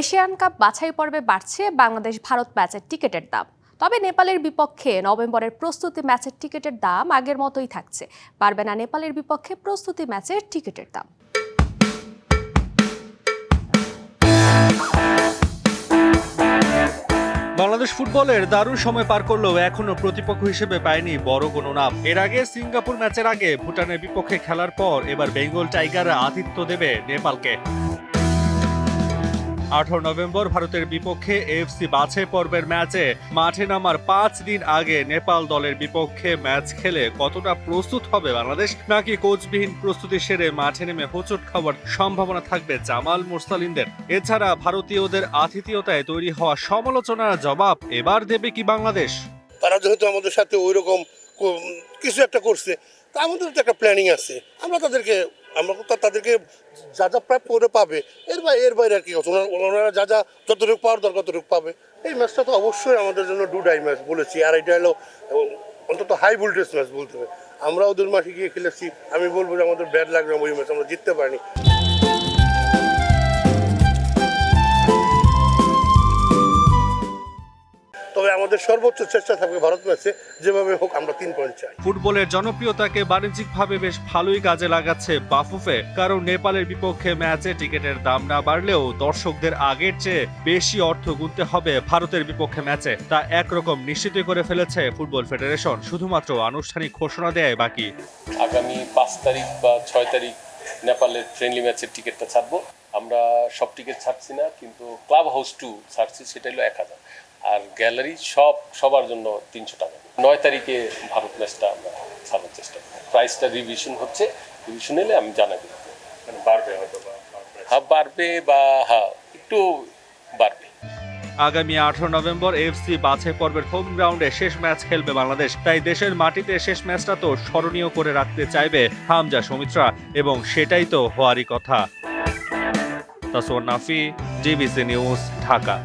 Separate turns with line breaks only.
Asian cup বাছাই পর্বে বাড়ছে বাংলাদেশ ভারত ম্যাচের টিকিটের দাম। তবে নেপালের বিপক্ষে নভেম্বরের প্রস্তুতি ম্যাচের টিকিটের দাম আগের মতোই থাকছে। পারবে না নেপালের বিপক্ষে প্রস্তুতি ম্যাচের টিকিটের দাম।
বাংলাদেশ ফুটবলের দারুণ সময় পার করলেও এখনও প্রতিপক্ষ হিসেবে পায়নি বড় কোনো নাম। এর আগে সিঙ্গাপুর ম্যাচের আগে ভুটানের বিপক্ষে খেলার পর এবার বেঙ্গল টাইগাররা আতিথ্য দেবে নেপালকে। আঠারো নভেম্বর ভারতের বিপক্ষে এফসি বাছাই পর্বের ম্যাচে মাঠে নামার পাঁচ দিন আগে নেপাল দলের বিপক্ষে ম্যাচ খেলে কতটা প্রস্তুত হবে বাংলাদেশ? নাকি কোচবিহীন প্রস্তুতি সেরে মাঠে নেমে হোঁচট খাওয়ার সম্ভাবনা থাকবে জামাল মুরসালিনদের? এছাড়া ভারতীয়দের আতিথেয়তায় তৈরি হওয়া সমালোচনার জবাব এবার দেবে কি বাংলাদেশ?
তারা যেহেতু আমাদের সাথে ওই রকম কিছু একটা করছে, তা আমাদের একটা প্ল্যানিং আছে। আমরা তাদেরকে আমরা তো তাদেরকে যা যা প্রাপ্য পরে পাবে। এর বাইরে এর বাইরে আর কি ওনারা যা যা যতটুকু পাওয়ার দরকার ততটুকু পাবে। এই ম্যাচটা তো অবশ্যই আমাদের জন্য ডুডাই ম্যাচ বলেছি। আর এটা হলো, অন্তত হাই ভোল্টেজ ম্যাচ বলতে হবে। আমরা ওদের মাঠে গিয়ে খেলেছি। আমি বলব যে আমাদের ব্যাড লাগবে ওই ম্যাচ আমরা জিততে পারিনি। তবে আমাদের সর্বোচ্চ চেষ্টা থাকবে ভারত ম্যাচে যেভাবে হোক আমরা তিন পয়েন্ট চাই।
ফুটবলের জনপ্রিয়তাকে বাণিজ্যিকভাবে বেশ ভালোই কাজে লাগাচ্ছে বাফুফে কারণ নেপালের বিপক্ষে ম্যাচে টিকিটের দাম না বাড়লেও দর্শকদের আগের চেয়ে বেশি অর্থ গুনতে হবে ভারতের বিপক্ষে ম্যাচে। তা একরকম নিশ্চিত করে ফেলেছে ফুটবল ফেডারেশন শুধুমাত্র আনুষ্ঠানিক ঘোষণা দেয় বাকি।
আগামী পাঁচ তারিখ বা ছয় তারিখ নেপালের ফ্রেন্ডলি ম্যাচের টিকিটটা ছাড়বো। আমরা সব টিকিট ছাড়ছি না কিন্তু ক্লাব হাউস টু ছাড়ছি সেটা হলো এক হাজার। আর গ্যালারি সব সবার জন্য তিনশো টাকা। নয় তারিখে ভারত ম্যাচটা আমরা ছাড়ার চেষ্টা করি প্রাইসটা রিভিশন হচ্ছে। রিভিশন এলে আমি জানাব।
মানে বাড়বে হয়তো
হ্যাঁ বাড়বে বা হ্যাঁ একটু বাড়বে।
আগামী আঠারো নভেম্বর এফসি বাছাই পর্বের হোম গ্রাউন্ডে শেষ ম্যাচ খেলবে বাংলাদেশ। তাই দেশের মাটিতে শেষ ম্যাচটা তো স্মরণীয় করে রাখতে চাইবে হামজা সৌমিত্রা এবং সেটাই তো হওয়ারই কথা। Tasor Nafi GBC news Dhaka.